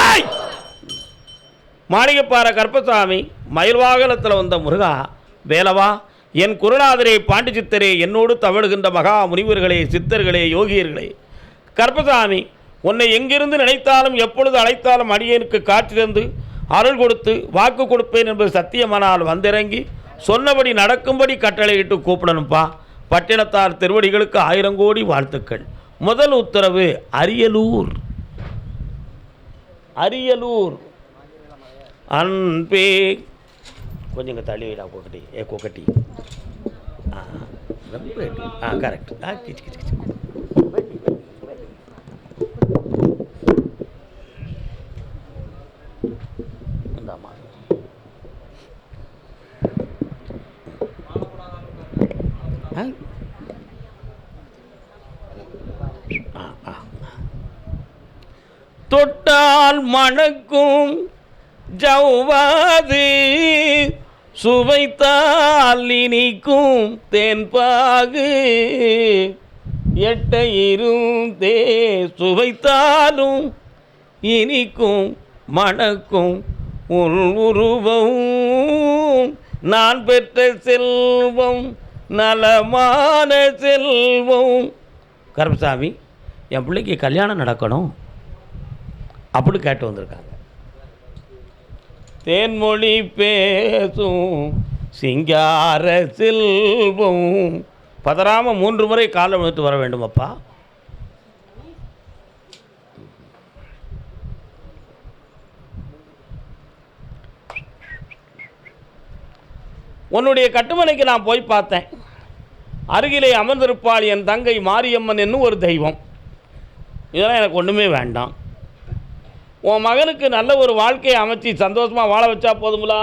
ஆய்! மாளிகைப்பாறை கற்பசாமி மயில் வாகனத்தில் வந்த முருகா வேலவா என் குருநாதரே பாண்டி சித்தரே என்னோடு தவழுகின்ற மகா முனிவர்களே சித்தர்களே யோகியர்களே கற்பசாமி உன்னை எங்கிருந்து நினைத்தாலும் எப்பொழுது அழைத்தாலும் அடியேனுக்கு காற்றிருந்து அருள் கொடுத்து வாக்கு கொடுப்பேன் என்பது சத்தியமானால் வந்திறங்கி சொன்னபடி நடக்கும்படி கட்டளையிட்டு கூப்பிடணும்ப்பா பட்டினத்தார் திருவடிகளுக்கு ஆயிரம் கோடி வாழ்த்துக்கள். முதல் உத்தரவு அரியலூர். அரியலூர். அன்பே. கொஞ்சம் இங்கே தள்ளி வைடா கொக்கட்டி. ஏ கொக்கட்டி. ஆ ரொம்ப ஆ கரெக்ட் ஆ கிச்சு கிச்சு கிச்சு இந்தாம்மா ஆ ஆ ஆ தொட்டால் மணக்கும் ஜவ்வாது சுவைத்தால் இனிக்கும் தென்பாகு. எட்டையிரும் இருந்தே சுவைத்தாலும் இனிக்கும் மணக்கும் உள் உருவம். நான் பெற்ற செல்வம் நலமான செல்வம். கருப்பசாமி என் பிள்ளைக்கு கல்யாணம் நடக்கணும். அப்படி கேட்டு வந்திருக்காங்க. தேன்மொழி பேசும் சிங்கார செல்வம். பதறாமல் மூன்று முறை காலம் விழுத்து வர வேண்டும் அப்பா உன்னுடைய கட்டுமனைக்கு நான் போய் பார்த்தேன். அருகிலே அமர்ந்திருப்பாள் என் தங்கை மாரியம்மன் என்னும் ஒரு தெய்வம். இதெல்லாம் எனக்கு ஒன்றுமே வேண்டாம். உன் மகனுக்கு நல்ல ஒரு வாழ்க்கையை அமைச்சு சந்தோஷமாக வாழ வச்சா போதுங்களா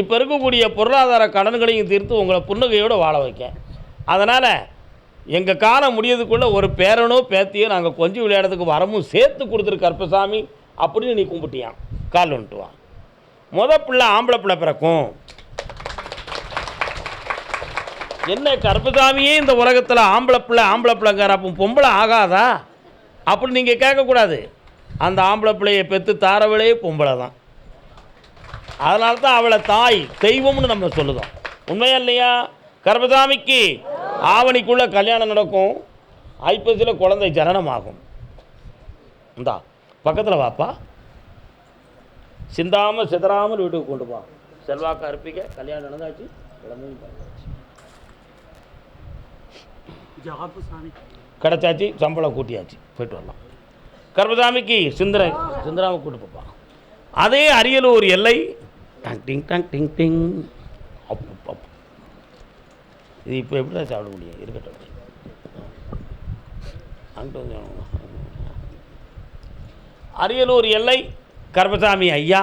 இப்போ இருக்கக்கூடிய பொருளாதார கடன்களையும் தீர்த்து உங்களை புன்னகையோடு வாழ வைக்க அதனால் எங்கள் காலம் முடியதுக்குள்ளே ஒரு பேரனோ பேத்தியோ நாங்கள் கொஞ்சம் விளையாடுறதுக்கு வரமும் சேர்த்து கொடுத்துரு கருப்பசாமி அப்படின்னு நீ கும்பிட்டியான் கால் வந்துட்டு வா. முத பிள்ளை ஆம்பளை பிள்ளை பிறக்கும். என்ன கருப்பசாமியே இந்த உலகத்தில் ஆம்பளை பிள்ளை ஆம்பளை பிள்ளைங்கிற அப்போ பொம்பளை ஆகாதா? அப்படி நீங்கள் கேட்கக்கூடாது. அந்த ஆம்பளை பிள்ளையை பெற்று தாரவளே பொம்பளை தான். அதனால தான் அவளை தாய் தெய்வம்னு நம்ம சொல்லுதோம். உண்மையா இல்லையா? கர்மசாமிக்கு ஆவணிக்குள்ளே கல்யாணம் நடக்கும். ஐப்பசியில் குழந்தை ஜனனமாகும். இந்தா பக்கத்தில் வாப்பா. சிந்தாமல் சிதறாமல் வீட்டுக்கு கொண்டு போ. செல்வாக்கு அர்ப்பிக்க கல்யாணம் நடந்தாச்சு குழந்தையும். கிடச்சாச்சு சம்பளம் கூட்டியாச்சு. போயிட்டு வரலாம். கர்மசாமிக்கு சிந்தனை சிந்தராம கூட்டு போப்பான் அதே அரியலூர் எல்லை. டங் டிங் டங் டிங் டிங். அப்பு இது இப்போ எப்படி தான் சாப்பிட முடியும்? இருக்கட்டும். அங்கிட்டு அரியலூர் எல்லை கர்மசாமி ஐயா.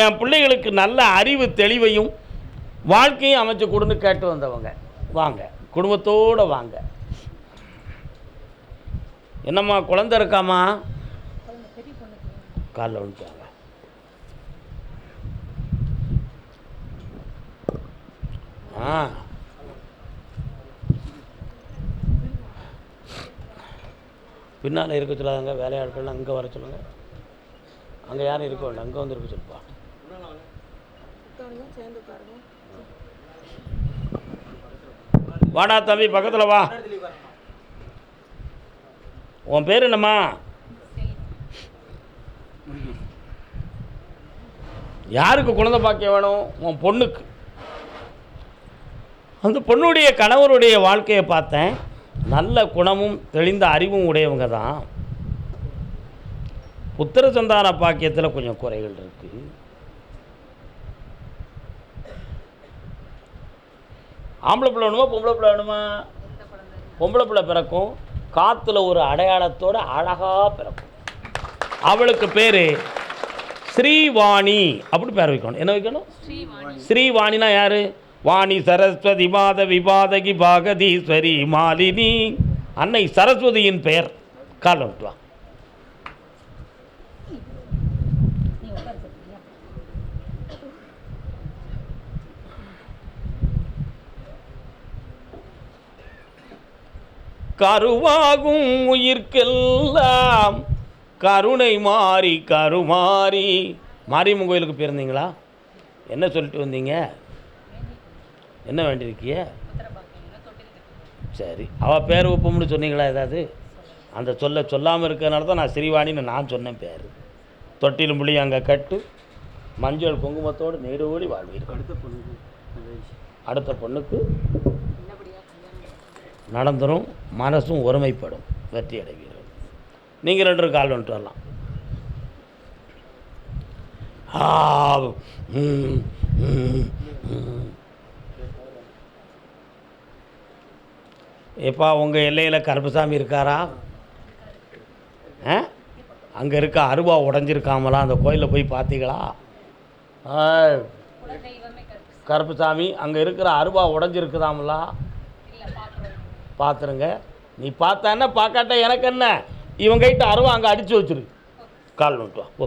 என் பிள்ளைகளுக்கு நல்ல அறிவு தெளிவையும் வாழ்க்கையும் அமைச்சு கொடுன்னு கேட்டு வந்தவங்க. வாங்க. குடும்பத்தோடு வாங்க. என்னம்மா குழந்தை இருக்காம்மா? காலைல வந்துட்டாங்க ஆ. பின்னால் இருக்க சொல்லாதாங்க வேலையாட்கள் அங்கே வர சொல்லுங்க. அங்கே யாரும் இருக்க வேண்டாம் அங்கே வந்து இருக்க சொல்லுப்பா. வாடா தம்பி பக்கத்தில் வா. உன் பேர் என்னம்மா? யாருக்கு குழந்தை பாக்கியம் வேணும்? உன் பொண்ணுக்கு. அந்த பொண்ணுடைய கணவருடைய வாழ்க்கையை பார்த்தேன். நல்ல குணமும் தெளிந்த அறிவும் உடையவங்க தான். புத்திர சந்தான பாக்கியத்தில் கொஞ்சம் குறைகள் இருக்குது ஆம்பளை பிள்ளை வேணுமா பொம்பளை பிள்ளை வேணுமா? பொம்பளை பிள்ளை பிறக்கும். காற்றுல ஒரு அடையாளத்தோட அழகாக பிறக்கும். அவளுக்கு பேர் ஸ்ரீவாணி. அப்படி பேர் வைக்கணும். என்ன வைக்கணும்? ஸ்ரீவாணினா யாரு? வாணி சரஸ்வதி மாத விவாதகி பாகதீஸ்வரி மாலினி. அன்னை சரஸ்வதியின் பெயர். கால் விட்டு வா கருவாகும் உயிர்க்கெல்லாம். கருணை மாறி கருமாறி மாரியம்மன் கோயிலுக்கு போயிருந்தீங்களா? என்ன சொல்லிட்டு வந்தீங்க? என்ன வேண்டியிருக்கிய? சரி அவள் பேர் ஒப்பும்னு சொன்னீங்களா ஏதாவது? அந்த சொல்ல சொல்லாமல் இருக்கிறனால தான் நான் ஸ்ரீவாணின்னு நான் சொன்னேன் பேர். தொட்டிலும் புள்ளி அங்கே கட்டு. மஞ்சள் குங்குமத்தோடு நீடோடி வாழ்வீர்கள். அடுத்த பொண்ணுக்கு அடுத்த பொண்ணுக்கு நடந்துரும் மனசும் ஒருமைப்படும் வெற்றி அடைவீர்கள். நீங்கள் ரெண்டு கால் வந்துட்டு வரலாம். எப்பா உங்கள் எல்லையில் கருப்பசாமி இருக்காரா? அங்கே இருக்க அருவா உடஞ்சிருக்காமலா? அந்த கோயிலில் போய் பார்த்தீங்களா? கருப்புசாமி அங்கே இருக்கிற அருவா உடஞ்சிருக்குதாமலா? பார்த்துருங்க நீ பார்த்தான்னா பார்க்காட்ட எனக்கு என்ன? இவன் கைட்ட அருவா அங்கே அடித்து வச்சிரு. கால் நோட்டு வா போ.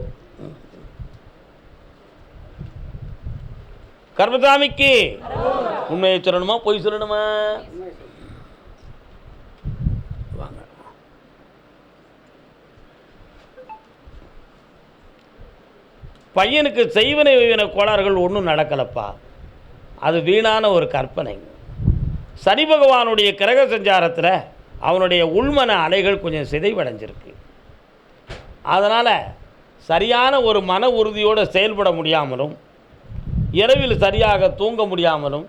கர்மசாமிக்கு. உண்மையை சொல்லணுமா? பொய் சொல்லணுமா? வாங்க. பையனுக்கு செய்வனை வைவன கோளாறுகள் ஒன்றும் நடக்கலப்பா. அது வீணான ஒரு கற்பனை. சனி பகவானுடைய கிரக சஞ்சாரத்தில் அவனுடைய உள்மன அலைகள் கொஞ்சம் சிதைவடைஞ்சிருக்கு. அதனால் சரியான ஒரு மன உறுதியோடு செயல்பட முடியாமலும் இரவில் சரியாக தூங்க முடியாமலும்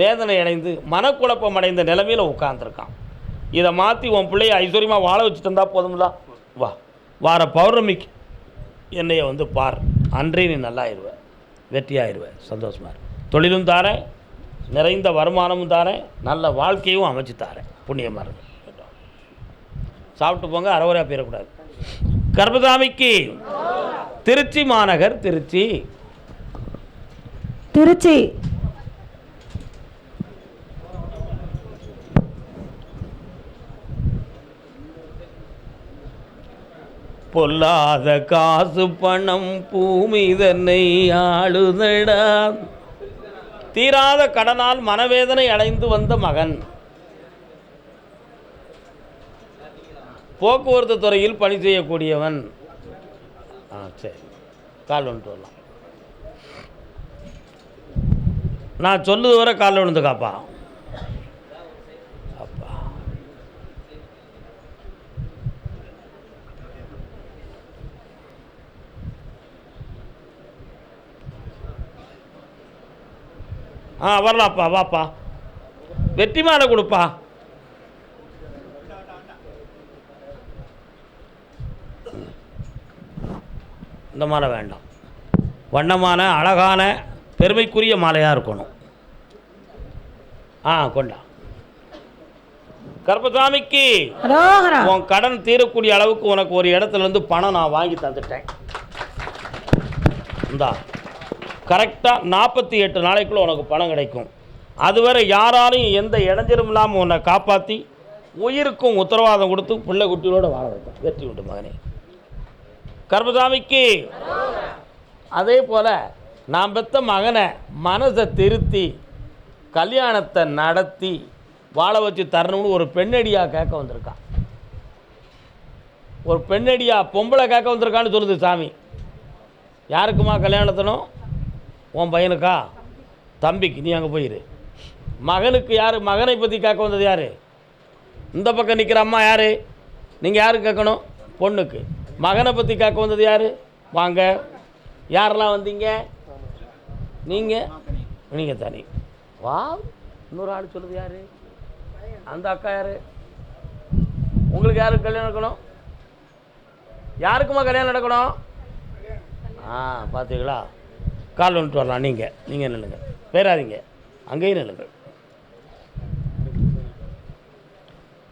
வேதனை அடைந்து மனக்குழப்பம் அடைந்த நிலைமையில் உட்காந்துருக்கான் இதை மாற்றி உன் பிள்ளைய ஐஸ்வர்யமாக வாழ வச்சுட்டு இருந்தால் போதும்ல? வா வார பௌர்ணமிக்கு என்னைய வந்து பார். அன்றே நீ நல்லாயிருவ வெற்றியாயிருவ சந்தோஷமாக தொழிலும் தாரேன் நிறைந்த வருமானமும் தாரேன் நல்ல வாழ்க்கையும் அமைச்சு தாரேன். புண்ணியமாக இருக்கு சாப்பிட்டு போங்க அறவரையாக போயிடக்கூடாது. கர்மசாமிக்கு திருச்சி மாநகர் திருச்சி. திருச்சி. பொல்லாத காசு பணம் பூமி தன்னை ஆளுதடா. தீராத கடனால் மனவேதனை அடைந்து வந்த மகன். போக்குவரத்து துறையில் பணி செய்யக்கூடியவன். ஆ சரி. கால் வந்துட்டு வரலாம். நான் சொல்லுது வரை காலில் விழுந்து காப்பான் அப்பா ஆ வரலாம்ப்பா வாப்பா. வெற்றி மாலை கொடுப்பா. இந்த மாலை வேண்டாம். வண்ணமான அழகான பெருமைக்குரிய மாலையாக இருக்கணும். ஆ கொண்டா. கருப்பசாமிக்கு உன் கடன் தீரக்கூடிய அளவுக்கு உனக்கு ஒரு இடத்துல இருந்து பணம் நான் வாங்கி தந்துட்டேன். இந்தா. கரெக்டாக நாற்பத்தி எட்டு நாளைக்குள்ளே உனக்கு பணம் கிடைக்கும். அதுவரை யாராலையும் எந்த இடைஞ்சலும் இல்லாமல் உன்னை காப்பாற்றி உயிருக்கும் உத்தரவாதம் கொடுத்து பிள்ளை குட்டியோடு வாழ வெற்றி உண்டு மகனே. கர்மசாமிக்கு அதே போல் நான் பெற்ற மகனை மனசை திருத்தி கல்யாணத்தை நடத்தி வாழ வச்சு தரணும்னு ஒரு பெண்ணடியாக கேட்க வந்திருக்கான். ஒரு பெண்ணடியாக பொம்பளை கேட்க வந்திருக்கான்னு சொல்லுது சாமி. யாருக்குமா கல்யாணத்தனும்? உன் பையனுக்கா? தம்பிக்கு நீ அங்கே போயிரு. மகனுக்கு யார்? மகனை பற்றி கேட்க வந்தது யார்? இந்த பக்கம் நிற்கிற அம்மா யார்? நீங்கள் யாருக்கு கேட்கணும்? பொண்ணுக்கு. மகனை பற்றி கேட்க வந்தது யார்? வாங்க. யாரெல்லாம் வந்தீங்க? நீங்கள் நீங்கள் தனி. வா இன்னொரு ஆள் சொல்லுது யார்? அந்த அக்கா யார்? உங்களுக்கு யாருக்கு கல்யாணம் நடக்கணும்? யாருக்குமா கல்யாணம் நடக்கணும்? ஆ பார்த்தீங்களா கால் வந்துட்டு வரலாம். நீங்கள் நீங்கள் நில்லுங்க. பேராதீங்க. அங்கேயும் நில்லுங்க.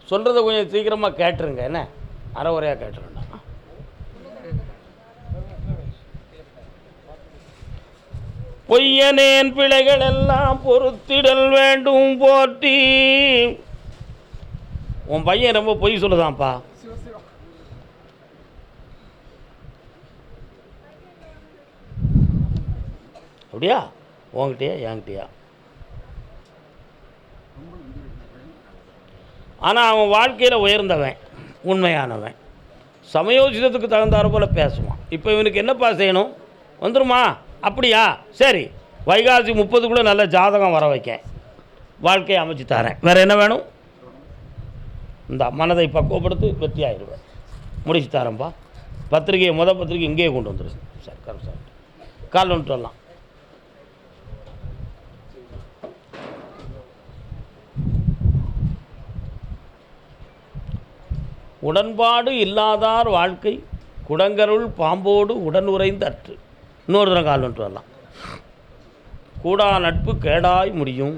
சொல்கிறத கொஞ்சம் சீக்கிரமாக கேட்டுருங்க. என்ன? அரை உரையாக கேட்டுருங்க. பொய்யனேன் பிழைகள் எல்லாம் பொறுத்திடல் வேண்டும் போற்றி. உன் பையன் ரொம்ப பொய் சொல்லுதான்ப்பா. அப்படியா? உங்ககிட்டயா என்கிட்டயா? ஆனால் அவன் வாழ்க்கையில் உயர்ந்தவன் உண்மையானவன். சமயோசிதத்துக்கு தகுந்தாறு போல் பேசுவான். இப்போ இவனுக்கு என்னப்பா செய்யணும்? வந்துருமா? அப்படியா? சரி. வைகாசி முப்பதுக்குள்ளே நல்ல ஜாதகம் வர வைக்க. வாழ்க்கையை அமைச்சு தரேன். வேறு என்ன வேணும்? இந்த மனதை பக்குவப்படுத்தி வெற்றி ஆயிடுவேன் முடிச்சு தரேன்ப்பா பத்திரிகையை முத பத்திரிக்கை இங்கேயே கொண்டு வந்துடு சார் கரெக்ட் சார். கால் வந்துட்டு வரலாம். உடன்பாடு இல்லாதார் வாழ்க்கை குடங்கருள் பாம்போடு உடன் உறைந்த அற்று. இன்னொரு தடவை கால் வந்துட்டு வரலாம். கூடா நட்பு கேடாய் முடியும்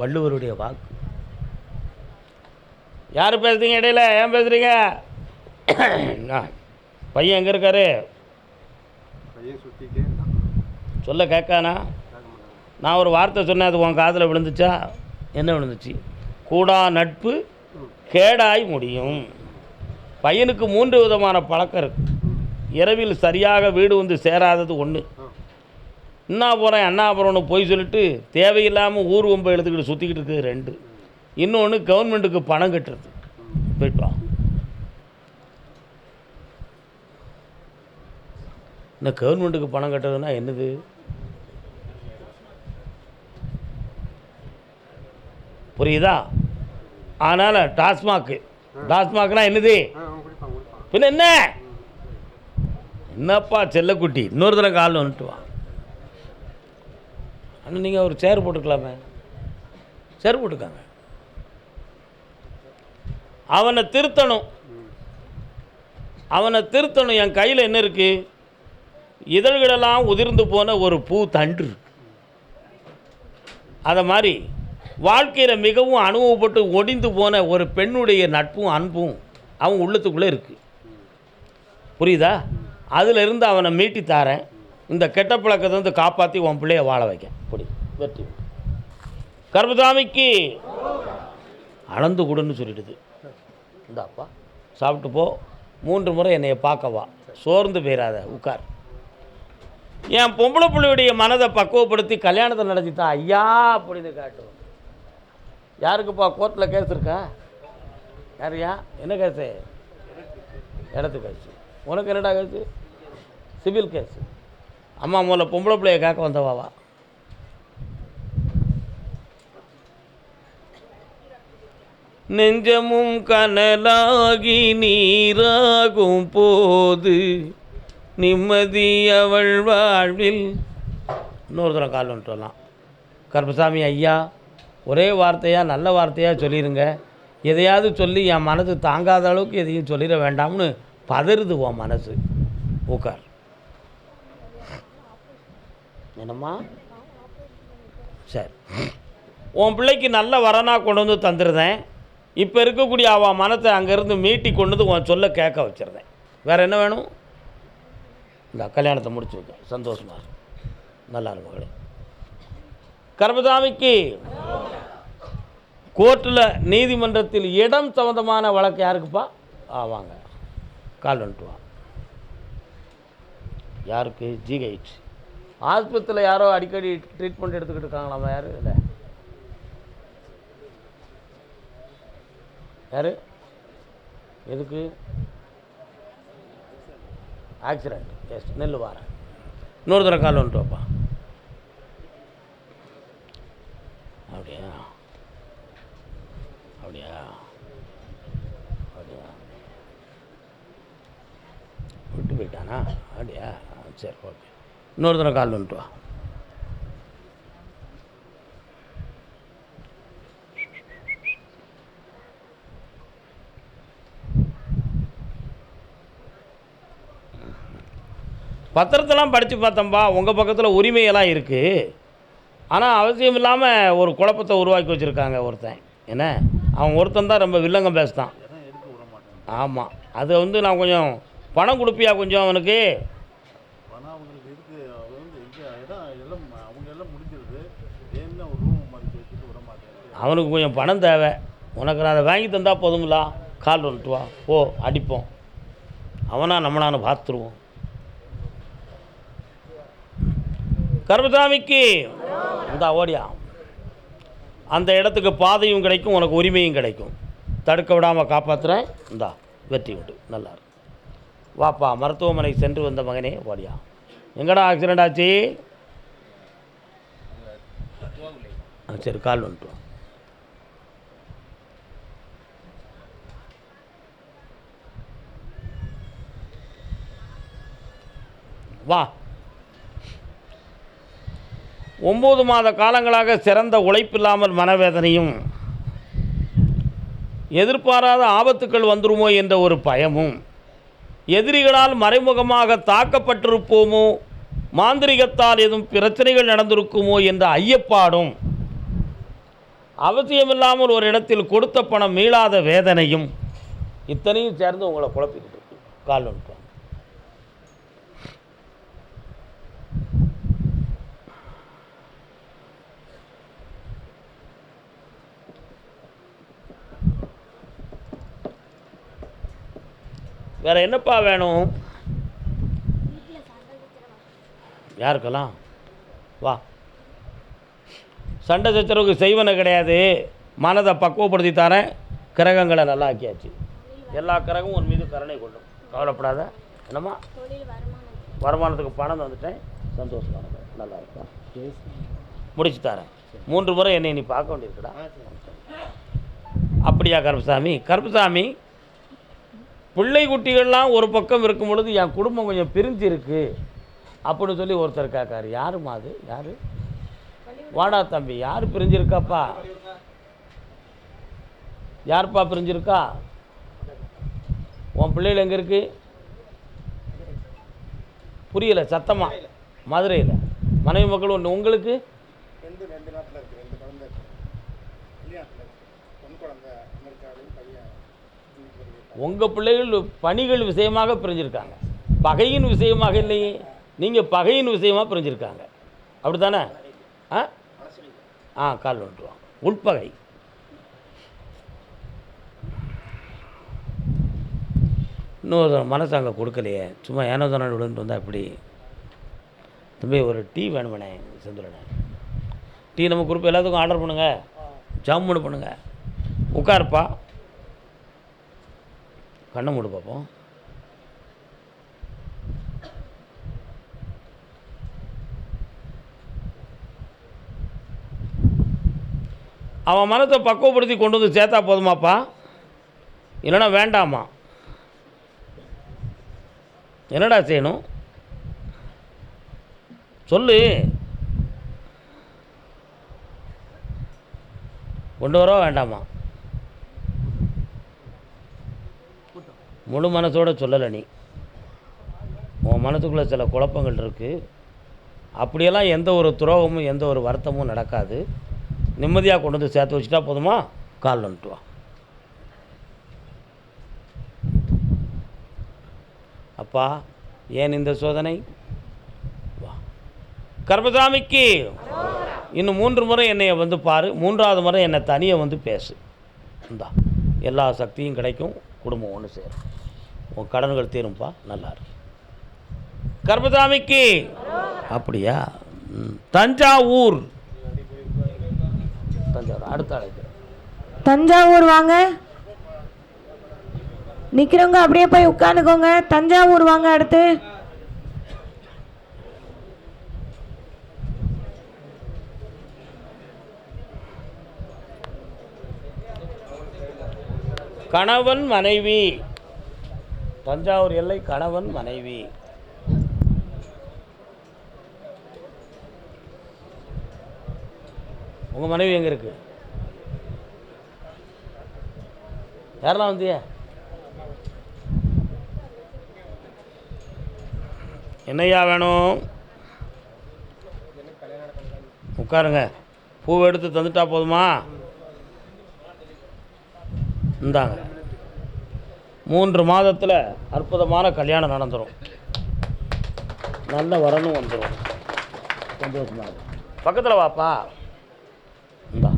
வள்ளுவருடைய வாக்கு. யார் பேசுறீங்க இடையில? ஏன் பேசுறீங்க? நான். பையன் எங்கே இருக்காரு? சொல்ல கேட்கானா? நான் ஒரு வார்த்தை சொன்னேன் அது உன் காதில் விழுந்துச்சா? என்ன விழுந்துச்சு? கூடா நட்பு கேடாய் முடியும். பையனுக்கு மூன்று விதமான பழக்கம் இருக்குது இரவில் சரியாக வீடு வந்து சேராதது ஒன்று ஆ என்ன போகிறேன் அண்ணா போகிறோன்னு போய் சொல்லிட்டு தேவையில்லாமல் ஊர் ஒம்பை எடுத்துக்கிட்டு சுற்றிக்கிட்டு இருக்குது ரெண்டு. இன்னொன்று கவர்மெண்ட்டுக்கு பணம் கட்டுறது. போயிட்டு இந்த கவர்மெண்ட்டுக்கு பணம் கட்டுறதுன்னா என்னது? புரியுதா? அதனால் டாஸ்மாக்கு டாஸ்மாக்னா என்னது? பின்ன என்ன? என்னப்பா செல்லக்குட்டி? இன்னொரு தடவை கால் வந்துட்டு வா. அண்ணன் நீங்கள் ஒரு சேர் போட்டுக்கலாமே. சேர் போட்டுக்காங்க. அவனை திருத்தணும். அவனை திருத்தணும். என் கையில் என்ன இருக்குது இதழ்களெல்லாம் உதிர்ந்து போன ஒரு பூ தண்டு. அதை மாதிரி வாழ்க்கையில் மிகவும் அனுபவப்பட்டு ஒடிந்து போன ஒரு பெண்ணுடைய நட்பும் அன்பும் அவன் உள்ளத்துக்குள்ளே இருக்குது புரியுதா? அதிலிருந்து அவனை மீட்டி தாரேன். இந்த கெட்ட பழக்கத்தை வந்து காப்பாற்றி உன் பிள்ளைய வாழ வைக்க புடி வெற்றி. கர்மசாமிக்கு அளந்து கொடுன்னு சொல்லிடுது. இந்தாப்பா சாப்பிட்டு போ. மூன்று முறை என்னைய பார்க்கவா சோர்ந்து போயிடாத உட்கார். என் பொம்பளை பிள்ளையுடைய மனதை பக்குவப்படுத்தி கல்யாணத்தை நடத்தித்தா ஐயா அப்படின்னு காட்டும் யாருக்குப்பா கோர்ட்டில் கேஸ் இருக்கா? யாரையா? என்ன கேஸு? இடத்து கேஸு. உனக்கு என்னடா கேஸு? Civil case. அம்மா முதல்ல பொம்பளை பிள்ளைய கேட்க வந்தவாவா நெஞ்சமும் கனலாகி நீராகும் போது நிம்மதி அவள் வாழ்வில். இன்னொரு தடவை கால் வந்துட்டு வரலாம். கருப்பசாமி ஐயா ஒரே வார்த்தையாக நல்ல வார்த்தையாக சொல்லிடுங்க எதையாவது சொல்லி என் மனது தாங்காத அளவுக்கு எதையும் சொல்லிட வேண்டாம்னு பதறுது உன் மனசு. உட்கார் என்னம்மா? சரி. உன் பிள்ளைக்கு நல்ல வரனா கொண்டு வந்து தந்துருந்தேன். இப்போ இருக்கக்கூடிய அவன் மனத்தை அங்கேருந்து மீட்டி கொண்டு வந்து உன் சொல்ல கேட்க வச்சுருந்தேன். வேறு என்ன வேணும்? இந்த கல்யாணத்தை முடிச்சு வைக்க சந்தோஷமா நல்லா இருக்கும் கர்மதாமிக்கு கோர்ட்டில் நீதிமன்றத்தில் இடம் சம்மந்தமான வழக்கு யாருக்குப்பா? ஆவாங்க கால் வந்துட்டு வா. யாருக்கு? ஜிஹெச் ஆஸ்பத்திரியில் யாரோ அடிக்கடி ட்ரீட்மெண்ட் எடுத்துக்கிட்டு இருக்காங்களாமா? யார்? இல்லை. யார்? எதுக்கு? ஆக்சிடெண்ட் எஸ் நெல் வாரேன். இன்னொரு தடவை கால் வந்துட்டு வாப்பா அப்படியா அப்படியா அப்படியா விட்டு போயிட்டானா அப்படியா ஆ, சரி ஓகே. இன்னொரு தடவை கால் வந்துட்டு வா. பத்திரத்தெல்லாம் படித்து பார்த்தம்பா உங்கள் பக்கத்தில் உரிமையெல்லாம் இருக்குது ஆனால் அவசியம் இல்லாமல் ஒரு குழப்பத்தை உருவாக்கி வச்சுருக்காங்க ஒருத்தன். என்ன? அவன் ஒருத்தன் தான் ரொம்ப வில்லங்கம் பேசுதான் ஆமாம் அது வந்து நான் கொஞ்சம் பணம் கொடுப்பியா கொஞ்சம் அவனுக்கு பணம் அவங்களுக்கு இருக்கு அவர் வந்து இங்கே இடம் எல்லாம் அவங்க எல்லாம் முடிஞ்சிருது என்ன ஒரு ரூம் மறைச்சு வச்சுட்டு விட மாட்டேன் அவனுக்கு கொஞ்சம் பணம் தேவை. உனக்கு நான் அதை வாங்கி தந்தால் போதுங்களா கால் வந்துட்டு வா. ஓ அடிப்போம். அவனா நம்மளான்னு பார்த்துருவோம். கருப்பசாமிக்கு இந்தா ஓடியா. அந்த இடத்துக்கு பாதையும் கிடைக்கும் உனக்கு உரிமையும் கிடைக்கும். தடுக்க விடாமல் காப்பாற்றுறேன் இந்தா வெற்றி உண்டு. நல்லா வாப்பா மருத்துவமனைக்கு சென்று வந்த மகனே ஓடியா. எங்கடா ஆக்சிடெண்ட் ஆச்சு? ஆ, சரி கால் வந்துட்டு வா. ஒம்பது மாத காலங்களாக சிறந்த உழைப்பில்லாமல் மனவேதனையும் எதிர்பாராத ஆபத்துக்கள் வந்துருமோ என்ற ஒரு பயமும் எதிரிகளால் மறைமுகமாக தாக்கப்பட்டிருப்போமோ மாந்திரிகத்தால் எதுவும் பிரச்சனைகள் நடந்திருக்குமோ என்ற ஐயப்பாடும் அவசியமில்லாமல் ஒரு இடத்தில் கொடுத்த பணம் மீளாத வேதனையும் இத்தனையும் சேர்ந்து உங்களை குழப்பிக்கிட்டு இருக்கு கால் வந்துட்டு வேற என்னப்பா வேணும்? யாருக்கெல்லாம்? வா. சண்டை சச்சரவுக்கு செய்வன கிடையாது. மனதை பக்குவப்படுத்தி தரேன் கிரகங்களை நல்லா ஆக்கியாச்சு. எல்லா கிரகமும் உன் மீது கருணை கொள்ளும். கவலைப்படாத. என்னம்மா? வருமானத்துக்கு பணம் தந்துட்டேன். சந்தோஷமான நல்லா இருக்கா? முடிச்சு தரேன். மூன்று முறை என்னை நீ பார்க்க வேண்டியிருக்குடா. அப்படியா கருப்பசாமி? கருப்பசாமி பிள்ளை குட்டிகள்லாம் ஒரு பக்கம் இருக்கும் பொழுது என் குடும்பம் கொஞ்சம் பிரிஞ்சு இருக்கு அப்படின்னு சொல்லி ஒருத்தர் கேட்காரு. யாருமா அது? யார்? வாடா தம்பி யார் பிரிஞ்சிருக்காப்பா? யாருப்பா பிரிஞ்சிருக்கா? உன் பிள்ளைகள் எங்கே இருக்கு? புரியல சத்தமாக மதுரையில். மனைவி மக்கள் ஒன்று உங்களுக்கு ரெண்டு ரெண்டு நாட்டில் இருக்குது ரெண்டு குழந்தை இருக்கு வெளிநாட்டில் இருக்கு பொன் குழந்தை அமெரிக்காவிலையும் பையன் இங்கிட்டு வருது. உங்கள் பிள்ளைகள் பணிகள் விஷயமாக பிரிஞ்சிருக்காங்க. பகையின் விஷயமாக இல்லையே நீங்கள் பகையின் விஷயமாக பிரிஞ்சிருக்காங்க. அப்படி தானே ஆ? ஆ கால் வந்துடுவாங்க உள்பகை. இன்னொரு மனசு அங்கே கொடுக்கலையே. சும்மா ஏனோ தானே விழுந்துட்டு வந்தால் எப்படி? தம்பி ஒரு டீ வேணுமண்ணே செந்துலண்ணே டீ நம்ம குரூப் எல்லாத்துக்கும் ஆர்டர் பண்ணுங்கள் ஜாமுன் பண்ணுங்கள் உட்காருப்பா. கண்ணை மூடு பார்ப்போம் அவன் மனத்தை பக்குவப்படுத்தி கொண்டு வந்து சேர்த்தா போதுமாப்பா. இல்லைன்னா வேண்டாமா? என்னடா செய்யணும்? சொல்லு. கொண்டு வரவா வேண்டாமா? முழு மனசோடு சொல்லலை நீ. உன் மனசுக்குள்ளே சில குழப்பங்கள் இருக்குது அப்படியெல்லாம் எந்த ஒரு துரோகமும் எந்த ஒரு வருத்தமும் நடக்காது. நிம்மதியாக கொண்டு வந்து சேர்த்து வச்சுட்டா போதுமா? கால் வந்துட்டு அப்பா ஏன் இந்த சோதனை? வா. கர்மசாமிக்கு இன்னும் மூன்று முறை என்னைய வந்து பாரு. மூன்றாவது முறை என்னை தனியாக வந்து பேசு. இந்தா எல்லா சக்தியும் கிடைக்கும். குடும்பம் ஒன்று சேரும். உன் கடன்கள் தீரும்பா நல்லா இருக்கு கர்மசாமிக்கு. அப்படியா. தஞ்சாவூர். தஞ்சாவூர் அடுத்த அழைக்கிறேன் தஞ்சாவூர் வாங்க. நிக்கிறவங்க அப்படியே போய் உட்காந்துக்கோங்க. தஞ்சாவூர் வாங்க அடுத்து. கணவன் மனைவி. தஞ்சாவூர் எல்லை கணவன் மனைவி. உங்கள் மனைவி எங்கே இருக்கு? யாரெல்லாம் வந்தியா? என்னய்யா வேணும்? உட்காருங்க. பூவை எடுத்து தந்துட்டா போதுமா? இந்தாங்க. மூன்று மாதத்தில் அற்புதமான கல்யாணம் நடந்துடும் நல்ல வரணும் வந்துடும் சந்தோஷமா பக்கத்தில் வாப்பா. இந்தா.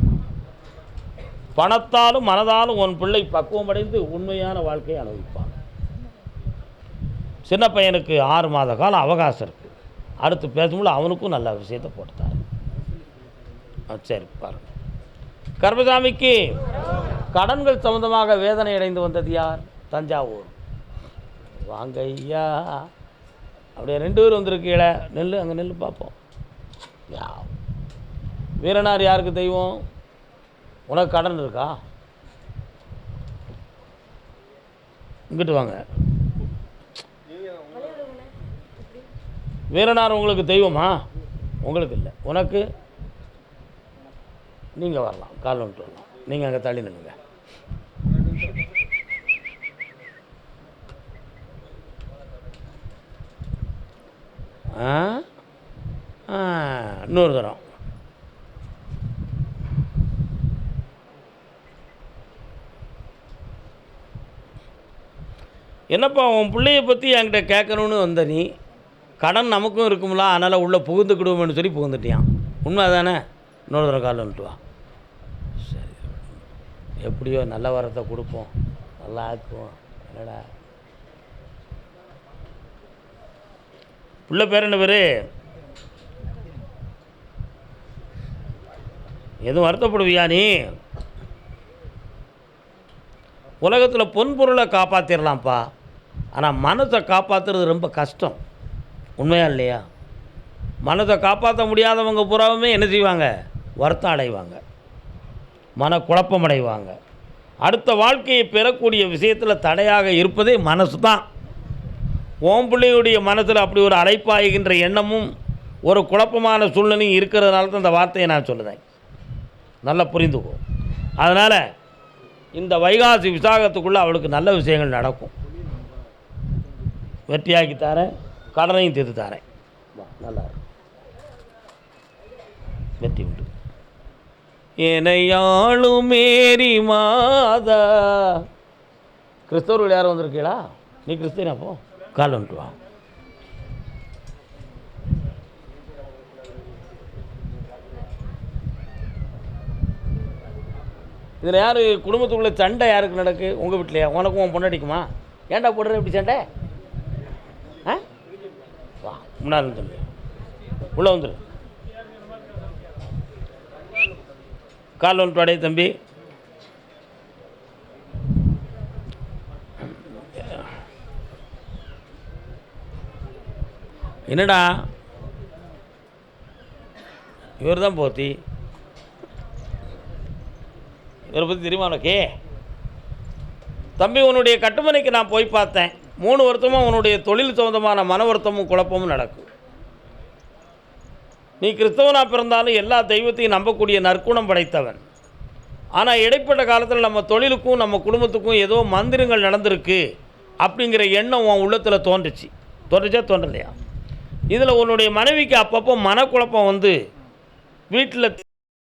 பணத்தாலும் மனதாலும் உன் பிள்ளை பக்குவமடைந்து உண்மையான வாழ்க்கையை அனுபவிப்பான். சின்ன பையனுக்கு ஆறு மாத காலம் அவகாசம் இருக்குது அடுத்து பேசும்போது அவனுக்கும் நல்ல விஷயத்தை போட்டுத்தாரு. ஆ சரி பாருங்க. கர்மசாமிக்கு கடன்கள் சம்பந்தமாக வேதனை அடைந்து வந்தது யார்? தஞ்சாவூர். வாங்க ஐயா அப்படியே ரெண்டு பேரும் கீழே நெல் அங்கே நெல் பார்ப்போம். யா. வீரனார் யாருக்கு தெய்வம்? உனக்கு கடன் இருக்கா? இங்கிட்டு வாங்க. வீரனார் உங்களுக்கு தெய்வமா? உங்களுக்கு இல்லை. உனக்கு? நீங்கள் வரலாம். கால் வந்துட்டு வரலாம். நீங்கள் அங்கே தள்ளி நின்னுங்க ஆ ஆ இன்னொரு தரம். என்னப்பா உன் பிள்ளைய பற்றி என்கிட்ட கேட்கணுன்னு வந்த நீ? கடன் நமக்கும் இருக்கும்ல அதனால் உள்ளே புகுந்துக்கிடுவோம்னு சொல்லி புகுந்துட்டியான் உண்மை தானே இன்னொரு தடவை கால் வந்துட்டு வா. சரி எப்படியோ நல்ல வரத்தை கொடுப்போம். நல்லா ஆக்குவோம் என்னடா? பிள்ளை பேர் என்ன பேர்? எதுவும் வருத்தப்படுவியா நீ? உலகத்தில் பொன்பொருளை காப்பாற்றிடலாம்ப்பா ஆனால் மனத்தை காப்பாற்றுறது ரொம்ப கஷ்டம். உண்மையா இல்லையா? மனதை காப்பாற்ற முடியாதவங்க பூராவுமே என்ன செய்வாங்க? வருத்தம் அடைவாங்க. மன குழப்பம் அடைவாங்க. அடுத்த வாழ்க்கையை பெறக்கூடிய விஷயத்தில் தடையாக இருப்பதே மனசு தான் ஓம் பிள்ளையுடைய மனசில் அப்படி ஒரு அழைப்பாய்கின்ற எண்ணமும் ஒரு குழப்பமான சூழ்நிலையும் இருக்கிறதுனால தான் இந்த வார்த்தையை நான் சொல்லுதேன். நல்லா புரிந்துக்கோ. அதனால் இந்த வைகாசி விசாகத்துக்குள்ளே அவளுக்கு நல்ல விஷயங்கள் நடக்கும். வெற்றியாக்கி தரேன் கடனையும் தீர்த்து தரேன். நல்லா வெற்றி உண்டு. என்னையாளும் மேரி மாதா. கிறிஸ்தவர்கள் யாரும் வந்திருக்கீங்களா நீ கிறிஸ்தீனா போ கால் வந்துட்டு வா இதில் யார் குடும்பத்துக்குள்ளே சண்டை யாருக்கு நடக்கு? உங்கள் வீட்லையா? உனக்கும் உன் பொண்ணடிக்குமா ஏன்டா போடுற இப்படி சண்டை? ஆ? வா முன்னாள் தம்பி உள்ளே வந்துடு கால் வந்துட்டு தம்பி. என்னடா? இவர் தான் போத்தி. இவரை பற்றி தெரியுமா உனக்கு? தம்பி உன்னுடைய கட்டுமனைக்கு நான் போய் பார்த்தேன். மூணு வருத்தமும் உன்னுடைய தொழில் சம்பந்தமான மன வருத்தமும் குழப்பமும் நடக்கும். நீ கிறிஸ்தவனாக பிறந்தாலும் எல்லா தெய்வத்தையும் நம்பக்கூடிய நற்குணம் படைத்தவன். ஆனால் இடைப்பட்ட காலத்தில் நம்ம தொழிலுக்கும் நம்ம குடும்பத்துக்கும் ஏதோ மந்திரங்கள் நடந்திருக்கு அப்படிங்கிற எண்ணம் உன் உள்ளத்தில் தோன்றுச்சு. தோன்றுச்சா? தோன்றலையா? இதில் உன்னுடைய மனைவிக்கு அப்பப்போ மனக்குழப்பம் வந்து வீட்டில்